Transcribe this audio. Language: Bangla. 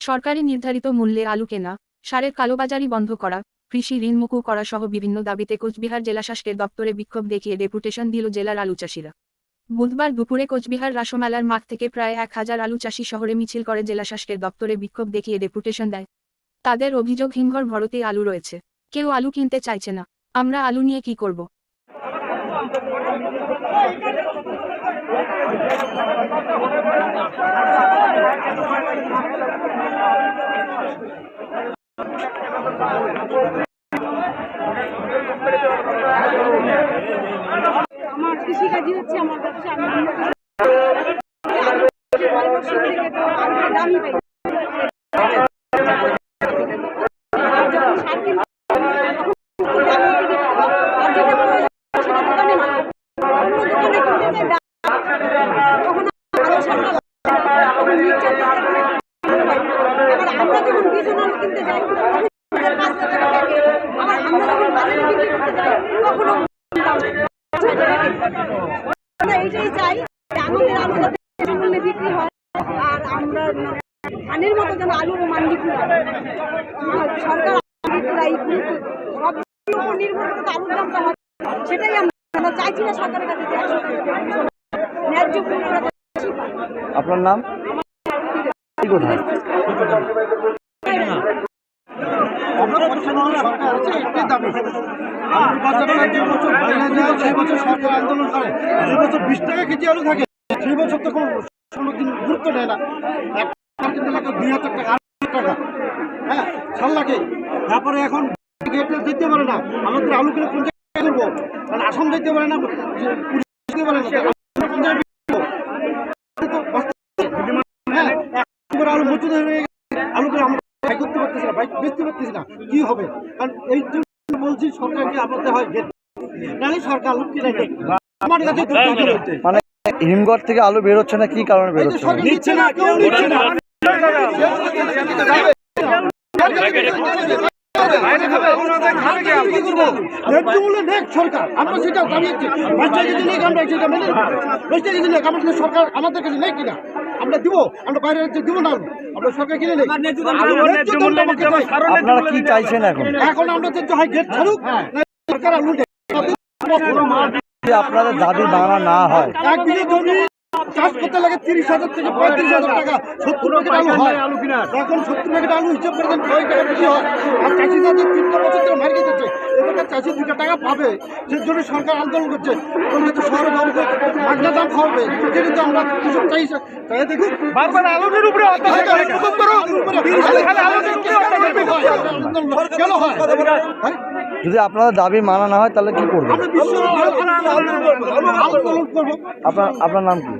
সরকারি নির্ধারিত মূল্যে আলু কেনা, সারের কালোবাজারি বন্ধ করা, কৃষি ঋণ মুকুব করা সহ বিভিন্ন দাবিতে কোচবিহার জেলাশাসকের দপ্তরে বিক্ষোভ দেখিয়ে ডেপুটেশন দিল জেলার আলু চাষিরা। বুধবার দুপুরে কোচবিহার রাসমেলার মাঠ থেকে প্রায় এক হাজার আলু চাষি শহরে মিছিল করে জেলাশাসকের দপ্তরে বিক্ষোভ দেখিয়ে ডেপুটেশন দেয়। তাদের অভিযোগ, হিমঘর ভরতে আলু রয়েছে। কেউ আলু কিনতে চাইছে না। আমরা আলু নিয়ে কি করব আমার কৃষিকাজই হচ্ছে আমার ব্যবসা আমি অন্য কিছু পরামর্শ থেকে তো আলুটা দামই পাই আর যখন সার কিনতে তখন কিন্তু দাম কিনে খাব। আর যেটা প্রয়োজন সেটা দোকানে না অন্য দোকানে কিনতে তখন ভালো সারটা তখন নিশ্চয় এবার আমরা যখন বীজ আলু কিনতে যাই তখন আমাদের পাঁচ টাকা লাগে আবার আমরা যখন বাজারে বিক্রি করতে আমরা এইটাই চাই আমাদের আলু যাতে মূল্যে বিক্রি হয় আর আমরা ধানের মতো যেন আলুর মান বিক্রি হয়। আর সরকার এই গুরুত্ব সবগুলোর উপর নির্ভর করে তো আলুর দামটা হয়। সেটাই আমরা চাইছি না সরকারের কাছে যে একশো টাকা। ন্যায্য। আপনার নাম? কোথায়? আমরা বছর বিশ টাকা আলু থাকে বছর তো কোনো নেয় না। দুই হাজার টাকা টাকা। হ্যাঁ লাগে। তারপরে এখন গেটে পারে না। আমাদের আলু কিনে জায়গায় করব কারণ আসাম পারে না আমরা কোন জায়গায় বিক্রি করব? তো বাস্তবে, হ্যাঁ এক করে আলু মজুদ হয়ে গেছে আলু করে আমরা বাই না বেচতে পারতেছি না। কি হবে? কারণ এই জন্য বলছি সরকারকে আমাদের হয় গেট। নাহলে সরকার লোক কিনে নেই আমার কাছে মানে হিমঘর থেকে আলু বেরোচ্ছে না কি কারণে বেরোচ্ছে নিচ্ছে না কেউ নিচ্ছে না। সরকার। আমরা সেটা দাঁড়িয়েছি বাচ্চা যদি নেই আমরা সেটা মেনে বাচ্চা যদি নেই আমাদের সরকার আমাদের কাছে নেই কিনা? আমরা দিব আমরা বাইরের রাজ্যে দিব না। আমরা সরকার কিনে নেই। আপনারা কি চাইছেন এখন? এখন আমরা তো হয় গেট ছাড়ুক সরকার আলু আপনাদের দাবি মানা না হয়। এক বিঘে জমি চাষ করতে লাগে তিরিশ হাজার থেকে পঁয়ত্রিশ হাজার টাকা সত্তর প্যাকেট আলু হয়। এখন সত্তর প্যাকেট আলু হিসেব করে দেন কয় টাকা বেশি হয়। আর চাষি যাদের তিনটা বছর ধরে মার দিচ্ছে এবার দুটো টাকা পাবে। সে জন্য সরকার আন্দোলন করছে। তোমরা তো শহরে বাবু মাগনা দাম খাওয়াবে যেটা তো আমরা কৃষক চাই তাই বারবার আলুর উপরে কেন হয়? হ্যাঁ? যদি আপনাদের দাবি মানা না হয় তাহলে কি করবেন? করব। আপনার আপনার নাম কি?